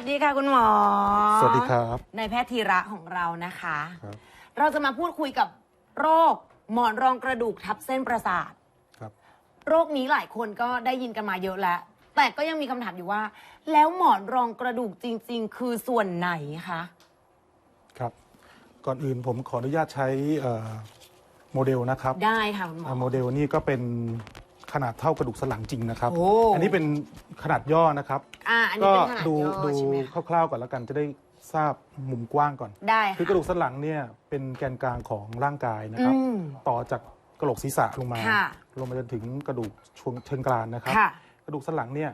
วัสดีค่ะคุณหมอ สวัสดีครับนายแพทย์ธีระของเรานะคะ ครับ เราจะมาพูดคุยกับโรคหมอนรองกระดูกทับเส้นประสาท ครับ โรคนี้หลายคนก็ได้ยินกันมาเยอะแล้ว แต่ก็ยังมีคำถามอยู่ว่า แล้วหมอนรองกระดูกจริง ๆ คือส่วนไหนคะ ครับ ก่อนอื่นผมขออนุญาตใช้เอ่อโมเดลนะครับได้ค่ะคุณหมอ อ่าโมเดลนี่ก็เป็น ขนาดเท่ากระดูกสันหลังจริงนะครับ โอ้ อันนี้เป็นขนาดย่อนะครับ อ่าอันนี้ก็เป็นขนาดดูย่อดูใช่ไหมคะคร่าวๆก่อนแล้วกันจะได้ทราบมุมกว้างก่อน ได้คือกระดูกสันหลังเนี่ยเป็นแกนกลางของร่างกายนะคอืรับ ม ต่อจากกระโหลกศีรษะลงมา ค่ะ ลงมาจนถึงกระดูกช่วงเชิงกรานนะครับ ค่ะ กระดูกสันหลังเนี่ย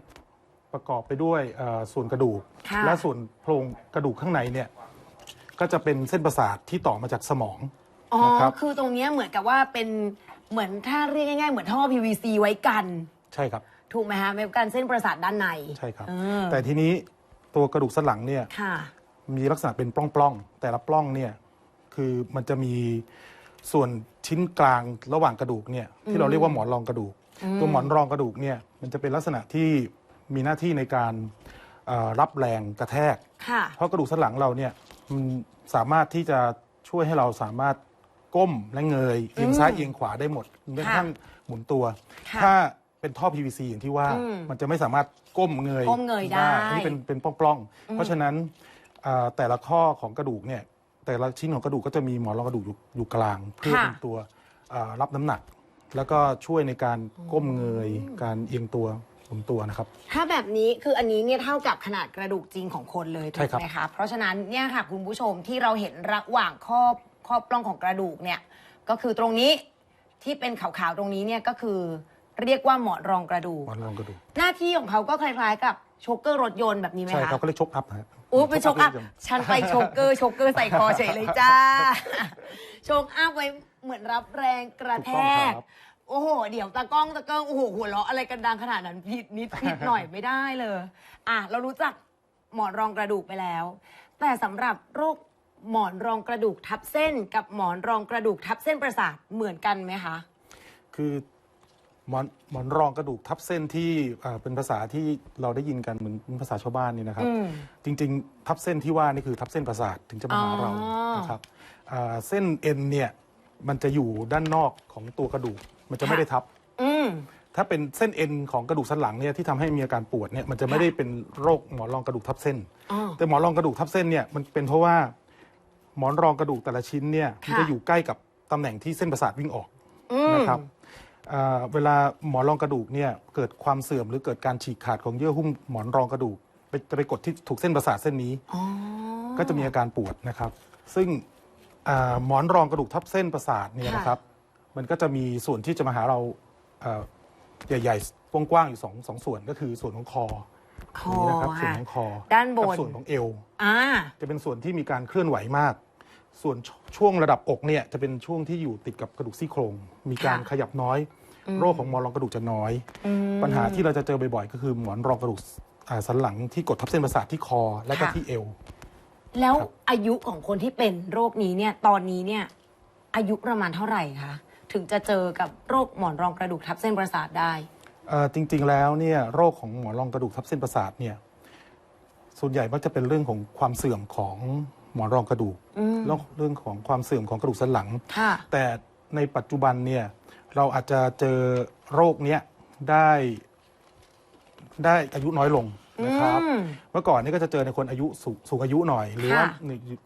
ประกอบไปด้วยเอ่อส่วนกระดูก ค่ะ และส่วนโครงกระดูกข้างในเนี่ยก็จะเป็นเส้นประสาทที่ต่อมาจากสมอง อ๋อนะครับ คือตรงเนี้ยเหมือนกับว่าเป็น เหมือนถ้าเรียกง่ายๆ เหมือนท่อ PVC ไว้กัน ใช่ครับ ถูกไหมคะไม่กันเส้นประสาทด้านในใช่ครับ เออแต่ทีนี้ตัวกระดูกสันหลังเนี่ยค่ะ มีลักษณะเป็นปล้องๆ แต่ละปล้องเนี่ยคือมันจะมีส่วนชิ้นกลางระหว่างกระดูกเนี่ยที่เราเรียกว่าหมอนรองกระดูก ตัวหมอนรองกระดูกเนี่ยมันจะเป็นลักษณะที่มีหน้าที่ในการเอ่อรับแรงกระแทก ค่ะ เพราะกระดูกสันหลังเราเนี่ยมันสามารถที่จะช่วยให้เราสามารถ ก้มและเงยเอียงซ้ายเอียงขวาได้หมดแม้กระทั่งหมุนตัว ค่ะถ้าเป็นท่อ PVC อย่างที่ว่าอืมมันจะไม่สามารถก้มเงยก้มเงยได้อันนี้เป็นเป็นปล้องๆ เพราะฉะนั้นอ่าแต่ละข้อของกระดูกเนี่ยแต่ละชิ้นของกระดูกก็จะมีหมอนรองกระดูกอยู่อยู่กลาง เพื่อค่ะ เป็นตัวอ่ารับน้ำหนัก แล้วก็ช่วยในการก้มเงยการเอียงตัวหมุนตัวนะครับ ถ้าแบบนี้คืออันนี้เนี่ยเท่ากับขนาดกระดูกจริงของคนเลยใช่ถูกครับ ไหมคะเพราะฉะนั้นเนี่ยค่ะคุณผู้ชมที่เราเห็นระหว่างข้อ ข้อปล้องของกระดูกเนี่ยก็คือตรงนี้ที่เป็นขาวๆตรงนี้เนี่ยก็คือเรียกว่าหมอนรองกระดูกหมอนรองกระดูกหน้าที่ของเขาก็คล้ายๆ กับโชกเกอร์รถยนต์แบบนี้ไหมใช่คะครับก็เรียกชกอัพฮะอู้ไปชกอัพเรียกฉันไปโชกเกอร์โชกเกอร์ใส่คอเฉยเลยจ้า โชกอัพไว้เหมือนรับแรงกระแทถูกต้องก ครับ โอ้โห เดี๋ยวตากล้องตากล้องโอ้โห หัวเราะอะไรกันดังขนาดนั้นผิดนิดผิดหน่อยไม่ได้เลย อะ เรารู้จักหมอนรองกระดูกไปแล้ว แต่สำหรับโรค หมอนรองกระดูกทับเส้น กับหมอนรองกระดูกทับเส้นประสาทเหมือนกันไหมคะ คือหมอนหมอนรองกระดูกทับเส้นที่อ่าเป็นภาษาที่เราได้ยินกันเหมือนภาษาชาวบ้านนี่นะครับ อืมจริงๆ ทับเส้นที่ว่านี่คือทับเส้นประสาทถึงจะมาหาเราอ๋อนะครับอ่าเส้นเอ็นเนี่ยมันจะอยู่ด้านนอกของตัวกระดูก มันจะไม่ได้ทับ อืม ถ้าเป็นเส้นเอ็นของกระดูกสันหลังเนี่ยที่ทำให้มีอาการปวดเนี่ยมันจะไม่ได้เป็นโรคหมอนรองกระดูกทับเส้น อ๋อ แต่หมอนรองกระดูกทับเส้นเนี่ยมันเป็นเพราะว่า หมอนรองกระดูกแต่ละชิ้นเนี่ยมันค่ะจะอยู่ใกล้กับตำแหน่งที่เส้นประสาทวิ่งออกอืมนะครับอ่าเวลาหมอนรองกระดูกเนี่ยเกิดความเสื่อมหรือเกิดการฉีกขาดของเยื่อหุ้มหมอนรองกระดูกไปจะไปกดที่ถูกเส้นประสาทเส้นนี้ อ๋อก็จะมีอาการปวดนะครับ ซึ่งอาหมอนรองกระดูกทับเส้นประสาทเนี่ยค่ะนะครับ มันก็จะมีส่วนที่จะมาหาเราเอ่อใหญ่ๆกว้างๆอยู่สองสองส่วนก็คือส่วนของคอคตรงอนี้นะครับส่วนค่ะ ของคอด้านบน กับส่วนของเอว อ่า จะเป็นส่วนที่มีการเคลื่อนไหวมาก ส่วนชช่วงระดับอกเนี่ยจะเป็นช่วงที่อยู่ติดกับกระดูกซี่โครง มีการค่ะขยับน้อย โรคของหมอนรองกระดูกจะน้อยอืมปัญหาที่เราจะเจอบ่อยๆ ก็คือหมอนรองกระดูกอ่าสันหลังที่กดทับเส้นประสาทที่คอและก็ค่ะที่เอว แล้วครับอายุของคนที่เป็นโรคนี้เนี่ยตอนนี้เนี่ยอายุประมาณเท่าไหร่คะถึงจะเจอกับโรคหมอนรองกระดูกทับเส้นประสาทได้เอ่อจริงๆแล้วเนี่ยโรคของหมอนรองกระดูกทับเส้นประสาทเนี่ยส่วนใหญ่มักจะเป็นเรื่องของความเสื่อมของ หมอนรองกระดูกอืมแล้วเรื่องของความเสื่อมของกระดูกสันหลังค่ะแต่ในปัจจุบันเนี่ยเราอาจจะเจอโรคเนี้ยได้ ได้อายุน้อยลงนะครับอืมเมื่อก่อนนี่ก็จะเจอในคนอายุสูงสูงอายุหน่อย หรือว่าค่ะ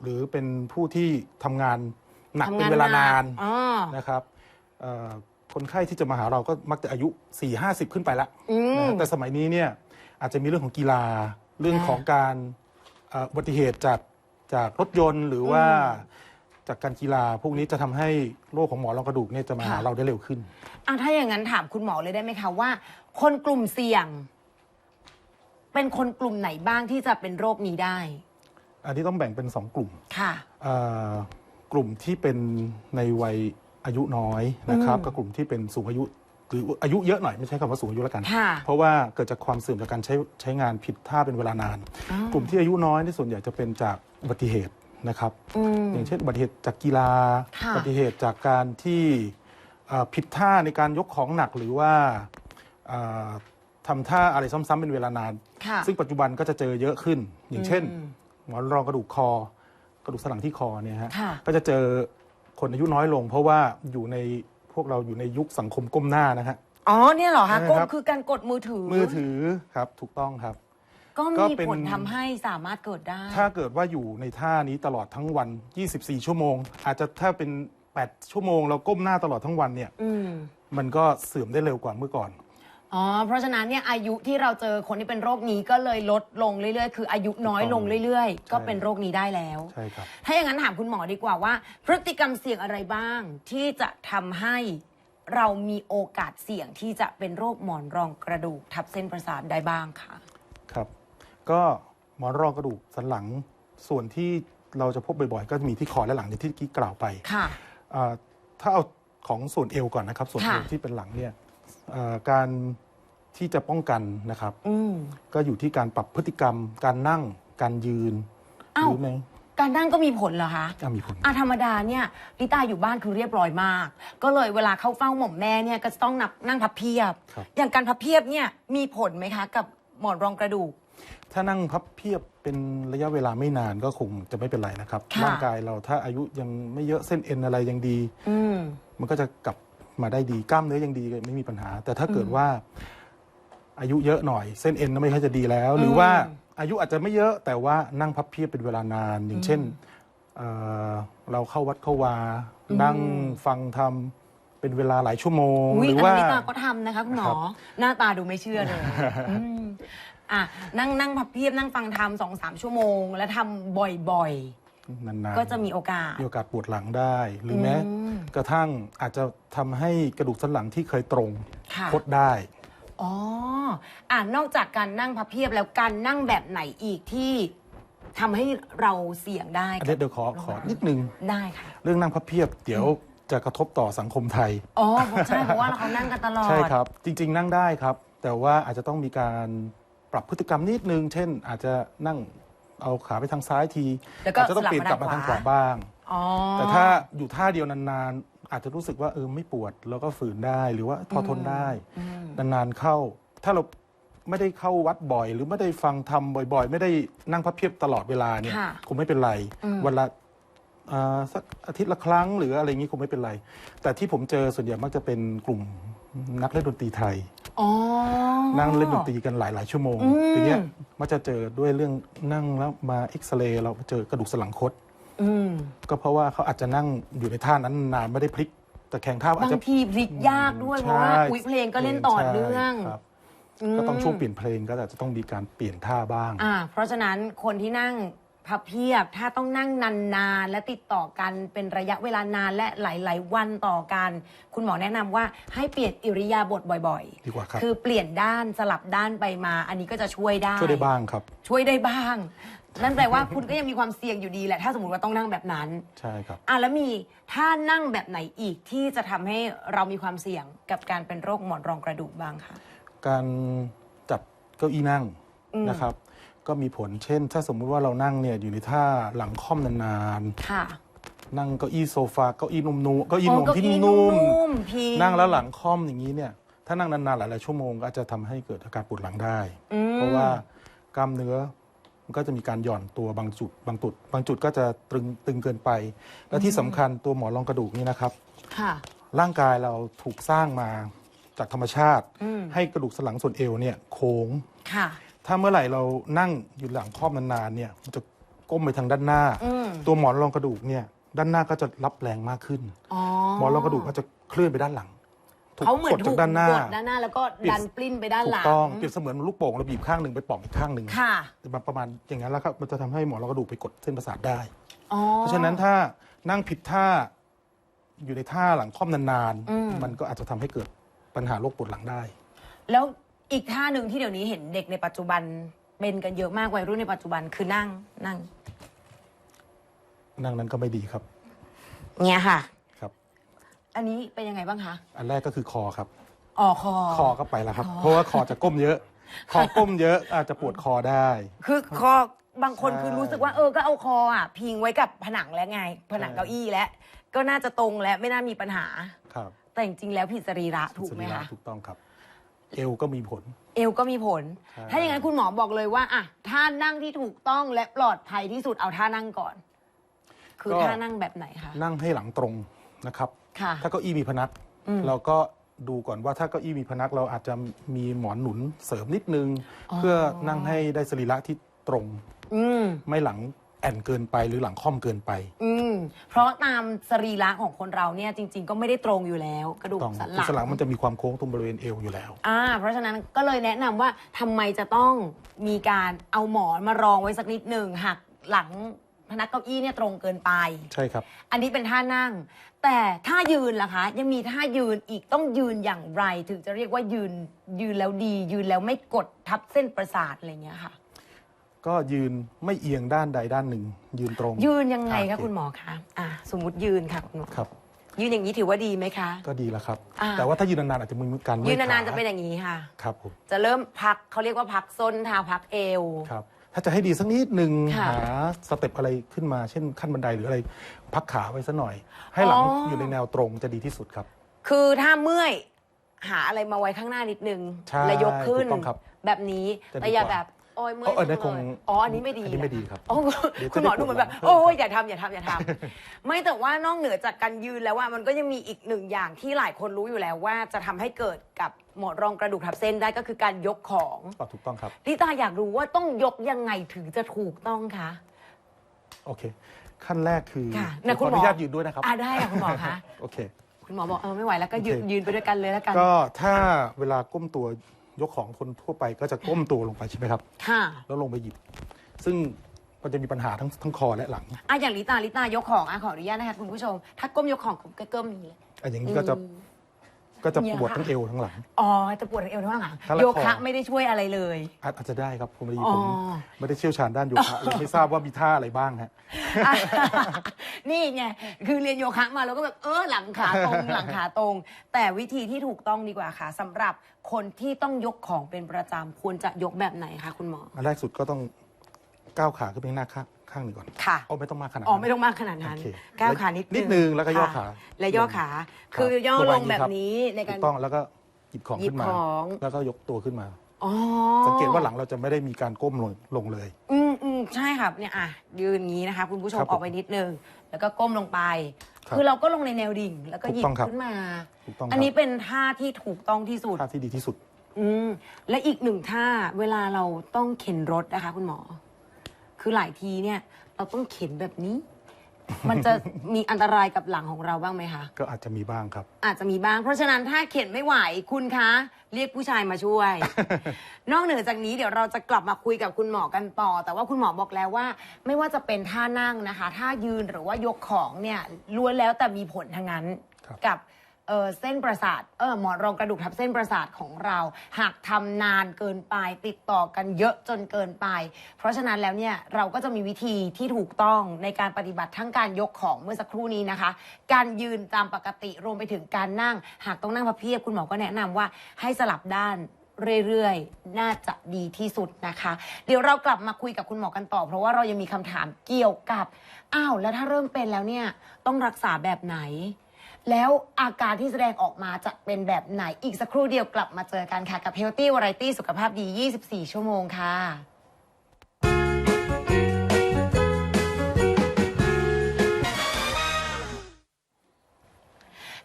หรือเป็นผู้ที่ทำงานหนักทำเป็งานนเวลานานหกอ๋อนะครับเอ่อคนไข้ที่จะมาหาเราก็มักจะอายุ 4 5 0 ขึ้นไปละอืมนะฮะแต่สมัยนี้เนี่ยอาจจะมีเรื่องของกีฬาเรื่องอ่าของการเอ่ออุบัติเหตุจาก จากรถยนต์หรือว่าจากการกีฬาพวกนี้จะทำให้โรคของหมอนรองกระดูกเนี่ยจะมาหาเราได้เร็วขึ้น อะถ้าอย่างนั้นถามคุณหมอเลยได้ไหมคะว่า คนกลุ่มเสี่ยง เป็นคนกลุ่มไหนบ้างที่จะเป็นโรคนี้ได้ อันนี้ต้องแบ่งเป็น 2 กลุ่มค่ะ เอ่อกลุ่มที่เป็นในวัยอายุน้อยนะครับอืมกับกลุ่มที่เป็นสูงอายุ หรืออายุเยอะหน่อยไม่ใช่คำว่าสูงอายุแล้วกัน ค่ะเพราะว่าเกิดจากความเสื่อมจากการใช้ใช้งานผิดท่าเป็นเวลานานอ๋อกลุ่มที่อายุน้อยที่ส่วนใหญ่จะเป็นจากอุบัติเหตุนะครับ อืม อย่างเช่นอุบัติเหตุจากกีฬาค่ะอุบัติเหตุจากการที่เอ่อผิดท่าในการยกของหนักหรือว่าเอ่อททำท่าอะไรซ้ำๆเป็นเวลานาน ค่ะซึ่งปัจจุบันก็จะเจอเยอะขึ้น อย่างเช่นอืมหมอนรองกระดูกคอ กระดูกสันหลังที่คอเนี่ยฮะค่ะ ก็จะเจอคนอายุน้อยลง เพราะว่าอยู่ใน พวกเราอยู่ในยุคสังคมก้มหน้านะฮะ อ๋อเนี่ยเหรอคะใช่ก้มครับ คือการกดมือถือ มือถือครับถูกต้องครับ ก็ก็มีเป็น ผลทำให้สามารถเกิดได้ ถ้าเกิดว่าอยู่ในท่านี้ตลอดทั้งวัน 24 ชั่วโมง อาจจะถ้าเป็น 8 ชั่วโมง เราก้มหน้าตลอดทั้งวันเนี่ย อืม มันก็เสื่อมได้เร็วกว่าเมื่อก่อน อ๋อ เพราะฉะนั้นเนี่ยอายุที่เราเจอคนที่เป็นโรคนี้ก็เลยลดลงเรื่อยๆ คืออายุน้อยลงเรื่อยๆ ก็เป็นโรคนี้ได้แล้ว ใช่ครับ ถ้าอย่างนั้นถามคุณหมอดีกว่าว่า พฤติกรรมเสี่ยงอะไรบ้าง ที่จะทำให้เรามีโอกาสเสี่ยงที่จะเป็นโรคหมอนรองกระดูกทับเส้นประสาทได้บ้างค่ะ ครับ ก็หมอนรองกระดูกสันหลังส่วนที่เราจะพบบ่อยๆ ก็มีที่คอและหลังอย่างที่กี้กล่าวไปค่ะ อ่าถ้าเอาของส่วนเอวก่อนนะครับ ส่วนเอวค่ะ ที่เป็นหลังเนี่ยอ่า การที่จะป้องกันนะครับ อืมก็อยู่ที่การปรับพฤติกรรม การนั่งการยืนเอ้าหรือไม่การนั่งก็มีผลเหรอคะอะมีผลอะธรรมดาเนี่ยลิตาอยู่บ้านคือเรียบร้อยมาก ก็เลยเวลาเข้าเฝ้าหม่อมแม่เนี่ยก็จะต้องนับนั่งพับเพียบ ครับ อย่างการพับเพียบเนี่ยมีผลไหมคะ กับหมอนรองกระดูก ถ้านั่งพับเพียบเป็นระยะเวลาไม่นานก็คงจะไม่เป็นไรนะครับ ค่ะ ร่างกายเราถ้าอายุยังไม่เยอะเส้นเอ็นอะไรยังดี อืม มันก็จะกลับ มาได้ดีกล้ามเนื้อยังดีก็ไม่มีปัญหา แต่ถ้าเกิดว่าอายุเยอะหน่อย เส้นเอ็นก็ไม่ค่อยจะดีแล้ว หรือว่าอายุอาจจะไม่เยอะแต่ว่านั่งพับเพียบเป็นเวลานาน อย่างเช่นเอ่อเราเข้าวัดเข้าวา นั่งฟังทำเป็นเวลาหลายชั่วโมงอุ้ยหรืออันว่านั้นลิตาก็ทำนะคะคุณหมอครับหน้าตาดูไม่เชื่อเลยอืมอะนั่งนั่งพับเพียบนั่งฟังทำสองสามชั่วโมง แล้วทำบ่อย นานๆๆก็จะมีโอกาสมีโอกาสปวดหลังได้ หรือแม้อืมกระทั่งอาจจะทำให้กระดูกสันหลังที่เคยตรงค่ะคดได้อ๋ออ่านอกจากการนั่งพับเพียบแล้วการนั่งแบบไหนอีกที่ทำให้เราเสี่ยงได้อันนี้เดี๋ยวขอขอนิดนึงได้ค่ะ เรื่องนั่งพับเพียบเดี๋ยวจะกระทบต่อสังคมไทย อ๋อใช่เพราะว่าเขานั่งกันตลอด ใช่ครับ จริง ๆ นั่งได้ครับ แต่ว่าอาจจะต้องมีการปรับพฤติกรรมนิดนึง เช่น อาจจะนั่ง เอาขาไปทางซ้ายทีแล้วก็อาจจะต้องเปลี่ยนกลับมาทางขวาบ้าง อ๋อ แต่ถ้าอยู่ท่าเดียวนานๆ อาจจะรู้สึกว่าเออไม่ปวดแล้วก็ฝืนได้หรือว่าพอทนได้ นานๆเข้า ถ้าเราไม่ได้เข้าวัดบ่อย หรือไม่ได้ฟังทำบ่อย ๆ ไม่ได้นั่งพับเพียบตลอดเวลาเนี่ยค่ะคงไม่เป็นไรอืมวันละอ่าสักอาทิตย์ละครั้งหรืออะไรอย่างนี้คงไม่เป็นไร แต่ที่ผมเจอส่วนใหญ่มักจะเป็นกลุ่มนักเล่นดนตรีไทยอ๋อ นั่งเล่นดนตรีกันหลาย ๆ ชั่วโมงอืมทีเนี้ยมักจะเจอด้วยเรื่องนั่งแล้วมาเอ็กซเรย์เราเจอกระดูกสันหลังคดอืมก็เพราะว่าเขาอาจจะนั่งอยู่ในท่านั้นนานไม่ได้พลิกแต่แข่งท่าอาจบางจะทีพลิกยากด้วยเพราะว่าใช่อุ้ยเพลงก็เล่นต่อเนื่องใช่ครับมก็ต้องช่วงเปลี่ยนเพลงก็อาจจะต้องมีการเปลี่ยนท่าบ้าง อ่า เพราะฉะนั้นคนที่นั่ง พับเพียบถ้าต้องนั่งนานๆ และติดต่อกันเป็นระยะเวลานานและหลาย ๆ วันต่อกัน คุณหมอแนะนำว่าให้เปลี่ยนอิริยาบถบ่อยดีกว่าครับ คือเปลี่ยนด้านสลับด้านไปมา อันนี้ก็จะช่วยได้ ช่วยได้บ้างครับ ช่วยได้บ้าง นั่นแปลว่าคุณก็ยังมีความเสี่ยงอยู่ดีแหละถ้าสมมติว่าต้องนั่งแบบนั้น ใช่ครับ อะแล้วมีท่านั่งแบบไหนอีกที่จะทำให้เรามีความเสี่ยงกับการเป็นโรคหมอนรองกระดูกบ้างคะ การจับเก้าอี้นั่งอืม นะครับ ก็มีผลเช่น ถ้าสมมุติว่าเรานั่งเนี่ยอยู่ในท่าหลังค่อมนานค่ะ ๆ นั่งเก้าอี้โซฟาเก้าอี้นุ่มๆเก้าอี้โอ้นุ่มเก้าที่อี้นุ่มนุ่มๆพิงนั่งแล้วหลังค่อมอย่างนี้เนี่ยถ้านั่งนานๆหลายๆชั่วโมงก็อาจจะทำให้เกิดอาการปวดหลังได้ อืมเพราะว่ากล้ามเนื้อมันก็จะมีการหย่อนตัวบางจุดบางจุด บางจุดก็จะตึงตึงเกินไป และที่สำคัญตัวหมอนรองกระดูกนี่นะครับ ค่ะ ร่างกายเราถูกสร้างมาจากธรรมชาติ อืม ให้กระดูกสันหลังส่วนเอวเนี่ยโค้ง ค่ะ ถ้าเมื่อไหร่เรานั่งอยู่หลังครอบนานๆเนี่ยมันจะก้มไปทางด้านหน้าอืมตัวหมอนรองกระดูกเนี่ยด้านหน้าก็จะรับแรงมากขึ้นอ๋อหมอนรองกระดูกก็จะเคลื่อนไปด้านหลังถูกเขาเหมือกนดถูจากกด้านหน้ากดด้านหน้า แล้วก็ดันปลิ้นไปด้านถูหลักงต้องเปรียบเสมือนลูกโป่งเราบีบข้างหนึ่งไปป่องอีกข้างหนึ่งค่ะประมาณอย่างนั้นแล้วครับมันจะทำให้หมอนรองกระดูกไปกดเส้นประสาทได้อ๋อเพราะฉะนั้นถ้านั่งผิดท่าอยู่ในท่าหลังค่อมนานอืมๆมันก็อาจจะทำให้เกิดปัญหาโรคปวดหลังได้ แล้ว อีกท่าหนึ่งที่เดี๋ยวนี้เห็นเด็กในปัจจุบันเป็นกันเยอะมากวัยรุ่นในปัจจุบันคือนั่งนั่ง นั่งนั้นก็ไม่ดีครับ เนี่ยค่ะ ครับ อันนี้เป็นยังไงบ้างคะอันแรกก็คือคอครับ อ๋อคอ คอก็ไปแล้วครับ เพราะว่าคอจะก้มเยอะ คอก้มเยอะอาจจะปวดคอได้ คือคอบางคนคือรู้สึกว่าเออก็เอาคออะ พิงไว้กับผนังแล้วไง ผนังเก้าอี้แล้วก็น่าจะตรงและไม่น่ามีปัญหา ครับ แต่จริงๆแล้วผิดสรีระถูกไหมคะถูกต้องครับ เอวก็มีผล เอวก็มีผล ใช่ ถ้าอย่างนั้นคุณหมอบอกเลยว่าอะท่านั่งที่ถูกต้องและปลอดภัยที่สุดเอาท่านั่งก่อน คือท่านั่งแบบไหนคะ นั่งให้หลังตรงนะครับ ค่ะ ถ้าเก้าอี้มีพนัก อืมเราก็ดูก่อนว่าถ้าเก้าอี้มีพนักเราอาจจะมีหมอนหนุนเสริมนิดนึง อ๋อ เพื่อนั่งให้ได้สรีระที่ตรง อืม ไม่หลัง แอนเกินไปหรือหลังค่อมเกินไป อืม เพราะตามสรีระของคนเราเนี่ยจริง ๆ ก็ไม่ได้ตรงอยู่แล้ว กระดูกต้องสันหคือลัง สนหลังมันจะมีความโค้งตรงบริเวณเอวอยู่แล้ว อ่า เพราะฉะนั้นก็เลยแนะนำว่าทำไมจะต้องมีการเอาหมอนมารองไว้สักนิดหนึ่งหักหลังพนักเก้าอี้เนี่ยตรงเกินไป ใช่ครับ อันนี้เป็นท่านั่ง แต่ท่ายืนล่ะคะ ยังมีท่ายืนอีกต้องยืนอย่างไร ถึงจะเรียกว่ายืนยืนแล้วดี ยืนแล้วไม่กดทับเส้นประสาทอะไรอย่างเงี้ยค่ะ ก็ยืนไม่เอียงด้านใดด้านหนึ่ง ยืนตรงยืนยังไงโอคะเคคุณหมอคะอ่าสมมติยืนค่ะคุณหมอครับ ยืนอย่างนี้ถือว่าดีไหมคะ ก็ดีแล้วครับ อ่า แต่ว่าถ้ายืนนานๆอาจจะมีการเมื่อยยืนนานๆขจะเป็นอย่างนี้ค่ะ ครับผมจะเริ่มพักเขาเรียกว่าพักส้นเท้าพักเอว ครับ ถ้าจะให้ดีสักนิดหนึ่งค่ะหาสเต็ปอะไรขึ้นมาเช่นขั้นบันไดหรืออะไร พักขาไว้สักหน่อย ให้หลังอ๋ออ อยู่ในแนวตรงจะดีที่สุดครับ คือถ้าเมื่อยหาอะไรมาไว้ข้างหน้านิดนึง ใช่แล้วยกขึ้น ถูกต้องครับแบบนี้ จะดีแต่อย่ากว่าแบบโอ้ยเมื่อยเออเออได้จังเลยคงอ๋ออันนี้ไม่ดีอันนี้ไม่ะดีครับโอ้เดี๋ยวจะคุณหมอได้ดูเหมือนแบบปวดหลังเพิ่มโอ้ยอย่าทำอย่าทำอย่าทำไม่แต่ว่านอกเหนือจากการยืนแล้วว่ามันก็ยังมีอีกหนึ่งอย่างที่หลายคนรู้อยู่แล้วว่าจะทำให้เกิดกับหมอนรองกระดูกทับเส้นได้ก็คือการยกของอ๋อถูกต้องครับลิตาอยากรู้ว่าต้องยกยังไงถึงจะถูกต้องคะโอเค ขั้นแรกคือค่ะขอคุณอหมอนุญาตยืนด้วยนะครับอ่าได้ค่ะคุณหมอคะโอเค คุณหมอบอกเออไม่ไหวแล้วก็ยืนโอเคยืนไปด้วยกันเลยแล้วกัน ก็ถ้าเวลาก้มตัว ยกของคนทั่วไปก็จะก้มตัวลงไปใช่ไหมครับค่ะแล้วลงไปหยิบ ซึ่งมันจะมีปัญหาทั้งทั้งคอและหลังอะอย่างลิตาลิตายกของอะขออนุญาตนะคะคุณผู้ชม ถ้าก้มยกของก็ก้มอย่างนี้เลยอันอย่างนี้ก็จะอืม ก็จะเนี่ยปวดค่ะทั้งเอวทั้งหลัง อ๋อจะปวดทั้งเอวทั้งหลังทั้งหลังโยคะคอไม่ได้ช่วยอะไรเลย อาจอาจจะได้ครับผมพอดีอ๋อ ผมไม่ได้เชี่ยวชาญด้านโยคะเลยไม่ทราบว่ามีท่าอะไรบ้างฮะ อะนี่ไงคือเรียนโยคะมาแล้วก็แบบเออหลังขาตรงหลังขาตรง แต่วิธีที่ถูกต้องดีกว่าค่ะสำหรับคนที่ต้องยกของเป็นประจำควรจะยกแบบไหนคะคุณหมอ อันแรกสุดก็ต้องก้าวขาขึ้นไปข้างหน้าข้าง ข้างหนึ่งก่อนค่ะเอาไม่ต้องมากขนาดอ๋อนั้น ไม่ต้องมากขนาดนั้นโอเคก้าวขานิดนิดนึงแล้วก็ย่อค่ะขาและย่อขารับคือย่อประลมาณงแบบครับนี้ในการ ถูกต้องแล้วก็หยิบของหยิบขึ้นมา ของ แล้วก็ยกตัวขึ้นมา อ๋อสังเกตว่าหลังเราจะไม่ได้มีการก้มลงลงเลย อืมอืมใช่ครับเนี่ยอะยืนอย่างนี้นะคะ คุณผู้ชมครับผมออกไปนิดนึง แล้วก็ก้มลงไป ครับคือเราก็ลงในแนวดิ่ง แล้วก็หยิถูกต้บองครับ ขึ้นมา ถูกต้องอันนี้เป็นท่าที่ถูกต้องที่สุด ท่าที่ดีที่สุด อืมและอีกหนึ่งท่าเวลาเราต้องเข็นรถนะคะ คุณหมอ คือหลายทีเนี่ยเราต้องเข็นแบบนี้ มันจะมีอันตรายกับหลังของเราบ้างไหมคะ ก็อาจจะมีบ้างครับ อาจจะมีบ้าง เพราะฉะนั้นถ้าเข็นไม่ไหวคุณคะ เรียกผู้ชายมาช่วย นอกเหนือจากนี้เดี๋ยวเราจะกลับมาคุยกับคุณหมอกันต่อ แต่ว่าคุณหมอบอกแล้วว่า ไม่ว่าจะเป็นท่านั่งนะคะท่ายืนหรือว่ายกของเนี่ยล้วนแล้วแต่มีผลทั้งนั้นครับกับ เออเส้นประสาทเออหมอนรองกระดูกทับเส้นประสาทของเรา หากทำนานเกินไปติดต่อกันเยอะจนเกินไป เพราะฉะนั้นแล้วเนี่ยเราก็จะมีวิธีที่ถูกต้องในการปฏิบัติทั้งการยกของเมื่อสักครู่นี้นะคะ การยืนตามปกติรวมไปถึงการนั่ง หากต้องนั่งพับเพียบคุณหมอก็แนะนำว่าให้สลับด้านเรื่อยๆ น่าจะดีที่สุดนะคะ เดี๋ยวเรากลับมาคุยกับคุณหมอกันต่อ เพราะว่าเรายังมีคำถามเกี่ยวกับ อ้าว แล้วถ้าเริ่มเป็นแล้วเนี่ย ต้องรักษาแบบไหน แล้วอาการที่แสดงออกมาจะเป็นแบบไหนอีกสักครู่เดียวกลับมาเจอกันค่ะ กับ Healthy Variety สุขภาพดี 24 ชั่วโมงค่ะ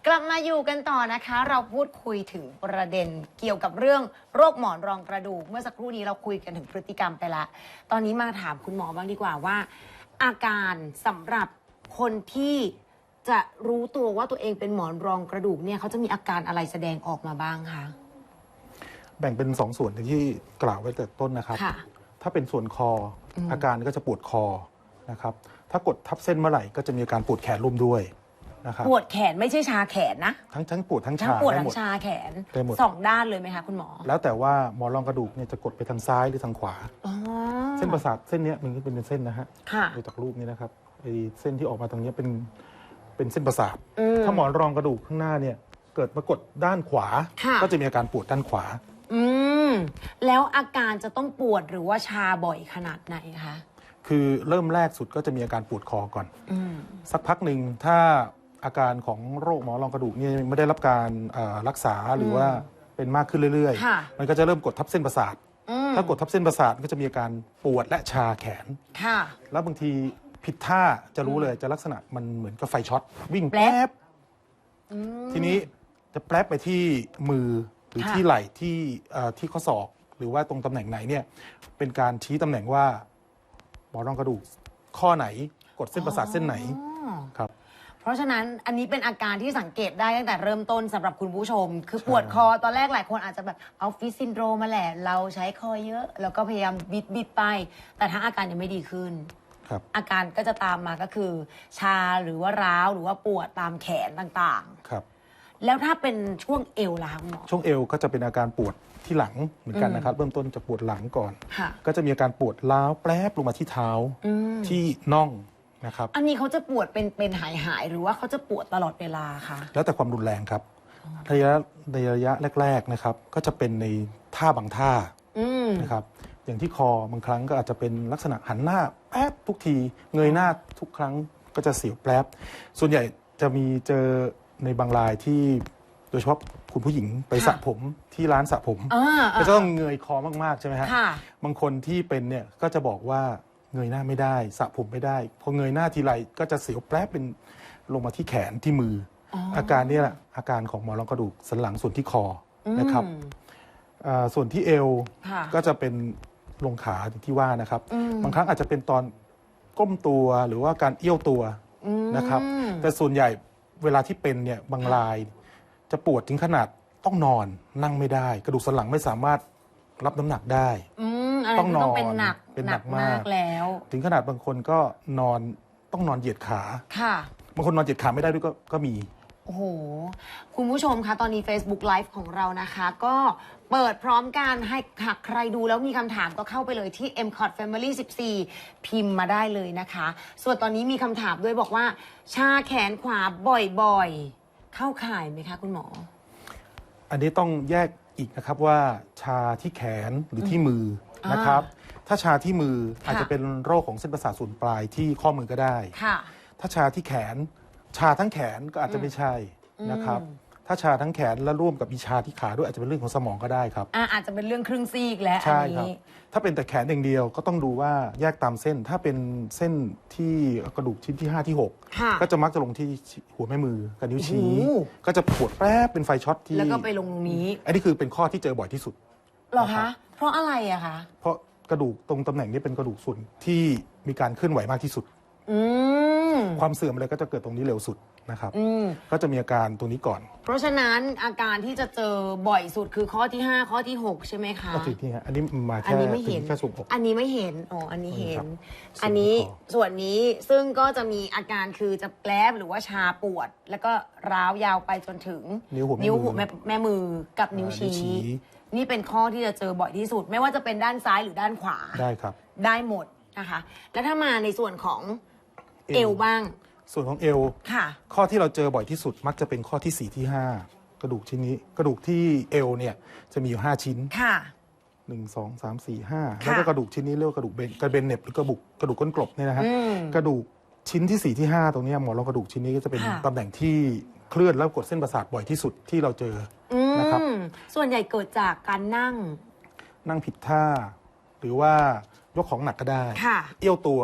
กลับมาอยู่กันต่อนะคะ เราพูดคุยถึงประเด็นเกี่ยวกับเรื่องโรคหมอนรองกระดูก เมื่อสักครู่นี้เราคุยกันถึงพฤติกรรมไปละ ตอนนี้มาถามคุณหมอบ้างดีกว่าว่า อาการสำหรับคนที่ จะรู้ตัวว่าตัวเองเป็นหมอนรองกระดูกเนี่ยเขาจะมีอาการอะไรแสดงออกมาบ้างคะ แบ่งเป็นสองส่วนอย่างที่กล่าวไว้แต่ต้นนะครับ ค่ะ ถ้าเป็นส่วนคออม อาการก็จะปวดคอนะครับ ถ้ากดทับเส้นเมื่อไหร่ก็จะมีอาการปวดแขนร่วมด้วยนะครับปวดแขนไม่ใช่ชาแขนนะทั้งทั้งปวดทั้งทั้งชาปวดได้ทั้หมงดชาแขนได้หมด สองด้านเลยไหมคะคุณหมอแล้วแต่ว่าหมอนรองกระดูกเนี่ยจะกดไปทางซ้ายหรือทางขวา อ๋อเส้นประสาทเส้นเนี้ยมันก็เป็นเส้นนะฮะค่ะ ดูจากรูปนี้นะครับไอ้เส้นที่ออกมาตรงเนี้ยเป็น เป็นเส้นประสาทอืมถ้าหมอนรองกระดูกข้างหน้าเนี่ยเกิดมากดด้านขวา ค่ะก็จะมีอาการปวดด้านขวา อืม แล้วอาการจะต้องปวดหรือว่าชาบ่อยขนาดไหนคะ คือเริ่มแรกสุดก็จะมีอาการปวดคอก่อน อืม สักพักหนึ่งถ้าอาการของโรคหมอนรองกระดูกเนี่ยไม่ได้รับการเอ่อรักษาหรือว่าเป็นมากขึ้นเรื่อยค่ะ ๆ มันก็จะเริ่มกดทับเส้นประสาท อืมถ้ากดทับเส้นประสาทก็จะมีอาการปวดและชาแขน ค่ะ แล้วบางที ผิดท่าจะรู้เลยจะลักษณะมันเหมือนกับไฟช็อตวิ่งแป๊บแป๊บอืมทีนี้จะแป๊บไปที่มือหรือค่ะที่ไหล่ที่เอ่อที่ข้อศอก หรือว่าตรงตำแหน่งไหนเนี่ย เป็นการชี้ตำแหน่งว่าหมอนรองกระดูกข้อไหนกดเส้นประสาทเส้นไหนอ๋อครับเพราะฉะนั้นอันนี้เป็นอาการที่สังเกตได้ตั้งแต่เริ่มต้นสำหรับคุณผู้ชม คือใช่ปวดคอตอนแรกหลายคนอาจจะแบบออฟฟิศซินโดรมมาแหละ เราใช้คอเยอะ แล้วก็พยายามบิดบิดไป แต่ถ้าอาการยังไม่ดีขึ้น ครับ อาการก็จะตามมาก็คือ ชาหรือว่าร้าวหรือว่าปวดตามแขนต่างครับ ๆ แล้วถ้าเป็นช่วงเอวล่ะคะคุณหมอ ช่วงเอวก็จะเป็นอาการปวดที่หลังเหมือนกันนะครับ เริ่มต้นจะปวดหลังก่อน ค่ะ ก็จะมีอาการปวดล้าวแปรบลงมาที่เท้าอืมที่น่องนะครับ อันนี้เขาจะปวดเป็นเป็นหายหายๆหรือว่าเขาจะปวดตลอดเวลาคะแล้วแต่ความรุนแรงครับระยะในระยะแรกๆนะครับ ก็จะเป็นในท่าบางท่าอืมนะครับ อย่างที่คอบางครั้งก็อาจจะเป็นลักษณะหันหน้าแป๊บทุกที เงยหน้าทุกครั้งก็จะเสียวแป๊บ ส่วนใหญ่จะมีเจอในบางรายที่โดยเฉพาะคุณผู้หญิงไปสระผมที่ร้านสระผมอ่าก็จะต้องเงยคอมากๆใช่ไหมฮะค่ะบางคนที่เป็นเนี่ยก็จะบอกว่าเงยหน้าไม่ได้สระผมไม่ได้ พอเงยหน้าทีไรก็จะเสียวแป๊บเป็นลงมาที่แขนที่มืออออาการเนี้แหละอาการของหมอนรองกระดูกสันหลังส่วนที่คออนะครับอืมอ่าส่วนที่เอวค่ะก็จะเป็น ลงขาอย่างที่ว่านะครับอืมบางครั้งอาจจะเป็นตอนก้มตัวหรือว่าการเอี้ยวตัวอืมนะครับ แต่ส่วนใหญ่เวลาที่เป็นเนี่ยบางราย จะปวดถึงขนาดต้องนอนนั่งไม่ได้ กระดูกสันหลังไม่สามารถรับน้ำหนักได้อืมอะไรต้องที่ต้องเป็นนอนหนักเป็นหหนันักกมากมากแล้ว ถึงขนาดบางคนก็นอนต้องนอนเหยียดขาค่ะ บางคนนอนเหยียดขาไม่ได้ด้วยก็ก็มีโอ้โห คุณผู้ชมคะ ตอนนี้ Facebook Live ของเรานะคะ ก็ เปิดพร้อมกันให้หากใครดูแล้วมีคำถามก็เข้าไปเลยที่ m c o t Family 14 พิมพ์มาได้เลยนะคะ ส่วนตอนนี้มีคำถามด้วยบอกว่า ชาแขนขวาบ่อยๆ เข้าข่ายไหมคะคุณหมอ อันนี้ต้องแยกอีกนะครับว่าชาที่แขนหรือที่มืออนะครับ ถ้าชาที่มืออาจจะเป็นโรคของเส้นประสาทส่วนปลายที่ข้อมือก็ได้ค่ะถ้าชาที่แขน ชาทั้งแขนก็อาจจะไม่ใช่นะครับ ถ้าชาทั้งแขนแล้วร่วมกับมีชาที่ขาด้วยอาจจะเป็นเรื่องของสมองก็ได้ครับอะอาจจะเป็นเรื่องครึ่งซีกแล้วอันใช่ครับ นี้ ถ้าเป็นแต่แขนอย่างเดียวก็ต้องดูว่าแยกตามเส้น ถ้าเป็นเส้นที่กระดูกชิ้นที่ 5 ที่ ค่ะ 6 ก็จะมักจะลงที่หัวแม่มือกับนิ้วชี้โอ้โหก็จะปวดแป๊บเป็นไฟช็อตที่แล้วก็ไปลงตรงนี้อันนี้คือเป็นข้อที่เจอบ่อยที่สุด เหรอครัคะบ เพราะอะไรอะคะเพราะกระดูกตรงตำแหน่งนี้เป็นกระดูกส่วนที่มีการเคลื่อนไหวมากที่สุด อืม ความเสื่อมอะไรก็จะเกิดตรงนี้เร็วสุดนะครับ อืม ก็จะมีอาการตรงนี้ก่อนเพราะฉะนั้นอาการที่จะเจอบ่อยสุดคือข้อที่ 5 ข้อที่ 6 ใช่ไหมคะ ก็ถึงที่ฮะอันนี้มาอัแค่นนี้ไม่เห็น ถึงแค่สูบอก อันนี้ไม่เห็น อ๋อ อันนี้เห็นครับอันนี้ส่วนคอส่วนนี้ซึ่งก็จะมีอาการคือจะแปลบหรือว่าชาปวด แล้วก็ร้าวยาวไปจนถึงนิ้วหัวแม่นิ้วมือหัวแม่แม่มือกับนิ้วอ่านิ้วชี้ชี้ นี่เป็นข้อที่จะเจอบ่อยที่สุด ไม่ว่าจะเป็นด้านซ้ายหรือด้านขวา ได้ครับ ได้หมดนะคะ แล้วถ้ามาในส่วนของ เอวเอวบ้าง ส่วนของเอว ค่ะ ข้อที่เราเจอบ่อยที่สุดมักจะเป็นข้อที่ 4 ที่ 5 กระดูกชิ้นนี้ กระดูกที่เอวเนี่ยจะมีอยู่ 5 ชิ้น ค่ะ 1 2 3 4 5ค่ะแล้วก็กระดูกชิ้นนี้เรียกว่ากระดูกเบนกระเบนเน็บหรือกระบุกกระดูกก้นกลบเนี่ยนะฮะ อืม กระดูกชิ้นที่ 4 ที่ 5 ตรงเนี้ยหมอนรองกระดูกชิ้นนี้ก็จะเป็นค่ะ ตำแหน่งที่เคลื่อนแล้วกดเส้นประสาทบ่อยที่สุดที่เราเจออืนะครับ มส่วนใหญ่เกิดจากการนั่ง นั่งผิดท่า หรือว่ายกของหนักก็ได้ ค่ะ เอี้ยวตัว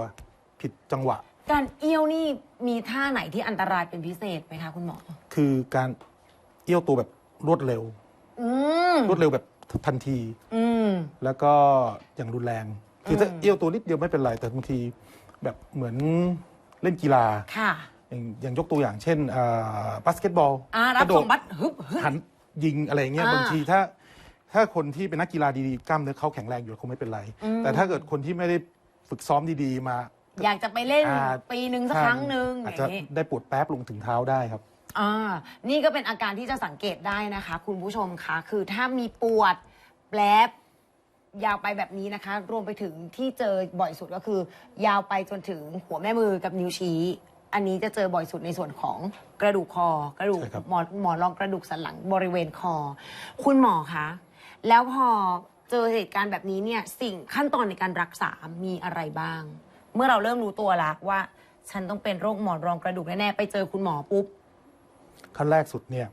ผิดจังหวะ การเอี้ยวนี่มีท่าไหนที่อันตรายเป็นพิเศษไหมคะคุณหมอ คือการเอี้ยวตัวแบบรวดเร็ว อืม รวดเร็วแบบทันที อืม แล้วก็อย่างรุนแรง คือถ้าเอี้ยวตัวนิดเดียวไม่เป็นไร แต่บางทีแบบเหมือนเล่นกีฬา ค่ะ อย่างอย่างยกตัวอย่างเช่นบาสเกตบอลอ่ารับกะโดส่ดงบัตรฮึบฮึบ หันยิงอะไรเงี้ยอ่าบางทีถ้า ถ้าคนที่เป็นนักกีฬาดีๆกล้ามเนื้อเขาแข็งแรงอยู่คงไม่เป็นไร อืม แต่ถ้าเกิดคนที่ไม่ได้ฝึกซ้อมดีๆมา อยากจะไปเล่นอ่า ปีหนึ่งสักครั้งหนึ่งออาจย่าจะงนี้ ได้ปวดแป๊บลงถึงเท้าได้ครับ อ่านี่ก็เป็นอาการที่จะสังเกตได้นะคะ คุณผู้ชมคะคือถ้ามีปวดแปลบยาวไปแบบนี้นะคะ รวมไปถึงที่เจอบ่อยสุดก็คือ ยาวไปจนถึงหัวแม่มือกับนิ้วชี้ อันนี้จะเจอบ่อยสุดในส่วนของกระดูกคอ กระดูกใช่ครับ หมอนหมอนรองกระดูกสันหลังบริเวณคอ คุณหมอคะแล้วพอเจอเหตุการณ์แบบนี้เนี่ยสิ่งขั้นตอนในการรักษามีอะไรบ้าง เมื่อเราเริ่มรู้ตัวแล้วว่า ฉันต้องเป็นโรคหมอนรองกระดูกแน่ๆไปเจอคุณหมอปุ๊บ ขั้นแรกสุดเนี่ย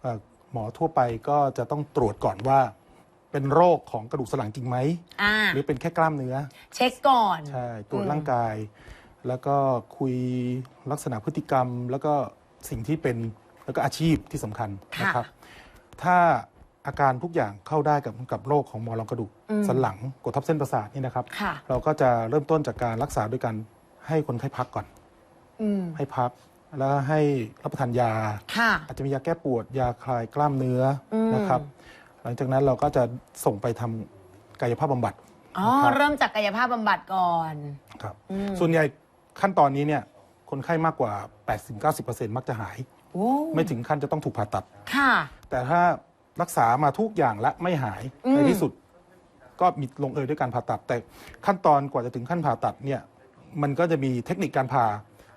เอ่อหมอทั่วไปก็จะต้องตรวจก่อนว่า เป็นโรคของกระดูกสันหลังจริงไหม อ่า หรือเป็นแค่กล้ามเนื้อ เช็คก่อน ใช่ตรวจอืมร่างกาย แล้วก็คุยลักษณะพฤติกรรม แล้วก็สิ่งที่เป็นแล้วก็อาชีพที่สำคัญนะครับ ถ้า อาการทุกอย่างเข้าได้กับกับโรคของหมอนรองกระดูกสันหลังกดทับเส้นประสาทนี่นะครับค่ะเราก็จะเริ่มต้นจากการรักษาด้วยการให้คนไข้พักก่อนอืมให้พักแล้วให้รับประทานยาค่ะอาจจะมียาแก้ปวด ยาคลายกล้ามเนื้ออมนะครับ หลังจากนั้นเราก็จะส่งไปทำกายภาพบำบัดอ๋อนะครับเริ่มจากกายภาพบำบัดก่อนครับอืมส่วนใหญ่ขั้นตอนนี้เนี่ยคนไข้มากกว่า 80-90%มักจะหายโอ้ไม่ถึงขั้นจะต้องถูกผ่าตัดค่ะ แต่ถ้า รักษามาทุกอย่างและไม่หายอืมในที่สุด ก็มีลงเอยด้วยการผ่าตัด แต่ขั้นตอนกว่าจะถึงขั้นผ่าตัดเนี่ย มันก็จะมีเทคนิคการผ่า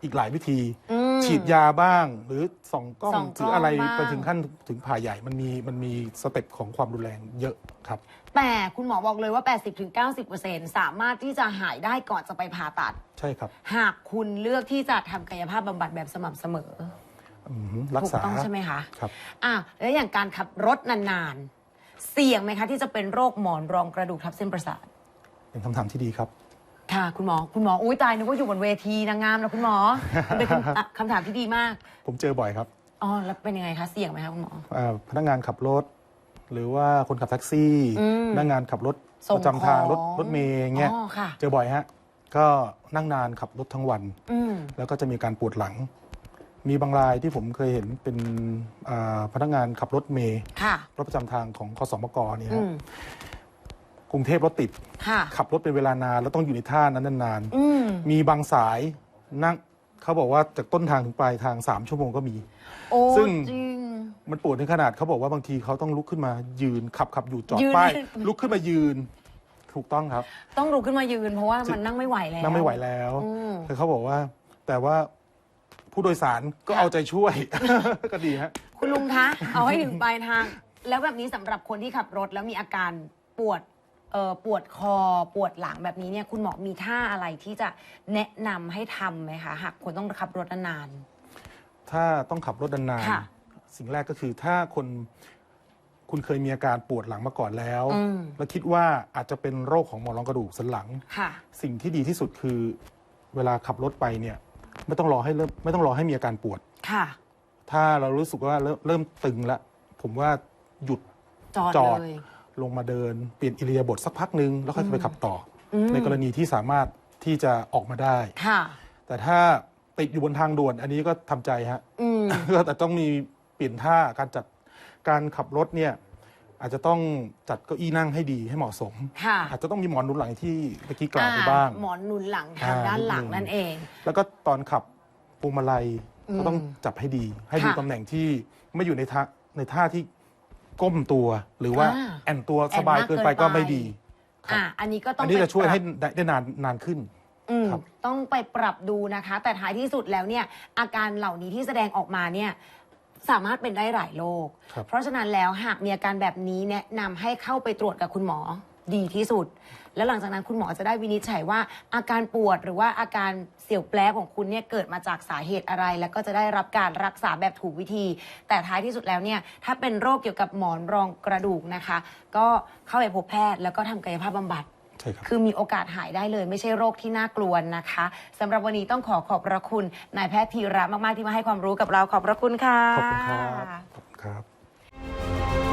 อีกหลายวิธีอืมฉีดยาบ้าง หรือส่องกล้องส่องกล้องหรืออะไรบ้างไปถึงขั้นถึงผ่าใหญ่มันมีมันมีสเต็ปของความรุนแรงเยอะครับ แต่คุณหมอบอกเลยว่า 80-90%สามารถที่จะหายได้ก่อนจะไปผ่าตัด ใช่ครับ หากคุณเลือกที่จะทำกายภาพบำบัดแบบสม่ำเสมออืม รักถูกษา ต้องใช่ไหมคะครับ อะแล้วอย่างการขับรถนานๆ เสี่ยงไหมคะ ที่จะเป็นโรคหมอนรองกระดูกทับเส้นประสาท เป็นคำถามที่ดีครับ ค่ะ คุณหมอ คุณหมออุ้ยตายนึกว่าอยู่บนเวทีนางงามแล้วคุณหมอมันเป็นคำอะคำถามที่ดีมาก ผมเจอบ่อยครับอ๋อ แล้วเป็นยังไงคะ เสี่ยงไหมคะคุณหมออ่าพนักงานขับรถ หรือว่าคนขับแท็กซี่ อืมพนักงานขับรถส่งประจำทางของรถรถเมย์เงี้ยอ๋อ ค่ะ เจอบ่อยฮะ ก็นั่งนานขับรถทั้งวัน อืม แล้วก็จะมีการปวดหลัง มีบางรายที่ผมเคยเห็นเป็นอ่าพนักงานขับรถเมย์ค่ะรถประจำทางของคสมกเนี่ยอืฮะมกรุงเทพรถติดค่ะขับรถเป็นเวลานาน แล้วต้องอยู่ในท่านั้นนานอืมๆมีบางสายนั่งเขาบอกว่าจากต้นทางถึงปลายทางสามชั่วโมงก็มีโอ้ซึ่งจริงมันปวดถึงขนาดเขาบอกว่าบางทีเขาต้องลุกขึ้นมายืนขับขับอยู่จอดยืนป้าย ลุกขึ้นมายืนถูกต้องครับ ต้องลุกขึ้นมายืนเพราะว่ามันนั่งไม่ไหวแล้วนั่งไม่ไหวแล้วอืมแต่เขาบอกว่าแต่ว่า ผู้โดยสารก็ค่ะเอาใจช่วย ก็ดีฮะ คุณลุงคะ เอาให้ถึงปลายทาง แล้วแบบนี้สำหรับคนที่ขับรถแล้วมีอาการปวดเอ่อปวดคอปวดหลังแบบนี้เนี่ยคุณหมอมีท่าอะไรที่จะแนะนำให้ทำไหมคะหากคนต้องขับรถนาน ถ้าต้องขับรถนานค่ะๆสิ่งแรกก็คือถ้าคนคุณเคยมีอาการปวดหลังมาก่อนแล้ว อืม แล้วคิดว่าอาจจะเป็นโรคของหมอนรองกระดูกสันหลัง ๆค่ะ สิ่งที่ดีที่สุดคือเวลาขับรถไปเนี่ย ไม่ต้องรอให้เริ่มไม่ต้องรอให้มีอาการปวด ค่ะ ถ้าเรารู้สึกว่าเริ่มเริ่มตึงแล้วผมว่าหยุดจอดจอดเลย ลงมาเดินเปลี่ยนอิริยาบถสักพักหนึ่งแล้วค่อยไปขับต่ออม ในกรณีที่สามารถที่จะออกมาได้ ค่ะ แต่ถ้าติดอยู่บนทางด่วน อันนี้ก็ทำใจฮะ อืม ก็แต่ต้องมีเปลี่ยนท่าการจัดการขับรถเนี่ย อาจจะต้องจัดเก้าอี้นั่งให้ดีให้เหมาะสม ค่ะอาจจะต้องมีหมอนหนุนหลังที่เมื่อกี้กล่าวไปบ้าง อ่หมอนหนุนหลังทางอ่าด้านหลังนิดนึง นั่นเอง แล้วก็ตอนขับพวงมาลัยก็ต้องอืมจับให้ดี ให้ดูค่ะตำแหน่งที่ไม่อยู่ในท่าในท่าที่ก้มตัว หรือว่าอ่าแอนตัวแอนสบายมากเกินไปเกินไป ก็ไม่ดีครับอะอันนี้ก็ต้องอันนี้จะช่วยไปปรับ ให้ได้ได้นานนานขึ้น อืมครับต้องไปปรับดูนะคะ แต่ท้ายที่สุดแล้วเนี่ยอาการเหล่านี้ที่แสดงออกมาเนี่ย สามารถเป็นได้หลายโรค ครับ เพราะฉะนั้นแล้วหากมีอาการแบบนี้แนะนำให้เข้าไปตรวจกับคุณหมอดีที่สุด แล้วหลังจากนั้นคุณหมอจะได้วินิจฉัยว่าอาการปวดหรือว่าอาการเสียวแปรของคุณเนี่ยเกิดมาจากสาเหตุอะไร แล้วก็จะได้รับการรักษาแบบถูกวิธี แต่ท้ายที่สุดแล้วเนี่ยถ้าเป็นโรคเกี่ยวกับหมอนรองกระดูกนะคะ ก็เข้าไปพบแพทย์แล้วก็ทำกายภาพบำบัดใช่ คคือมีโอกาสหายได้เลย ไม่ใช่โรคที่น่ากลัวนะคะ สำหรับวันนี้ต้องขอขอบพระคุณนายแพทย์ธีระมาก ๆ ที่มาให้ความรู้กับเราขอบพระคุณค่ะ ขอบคุณครับ ขอบคุณครับ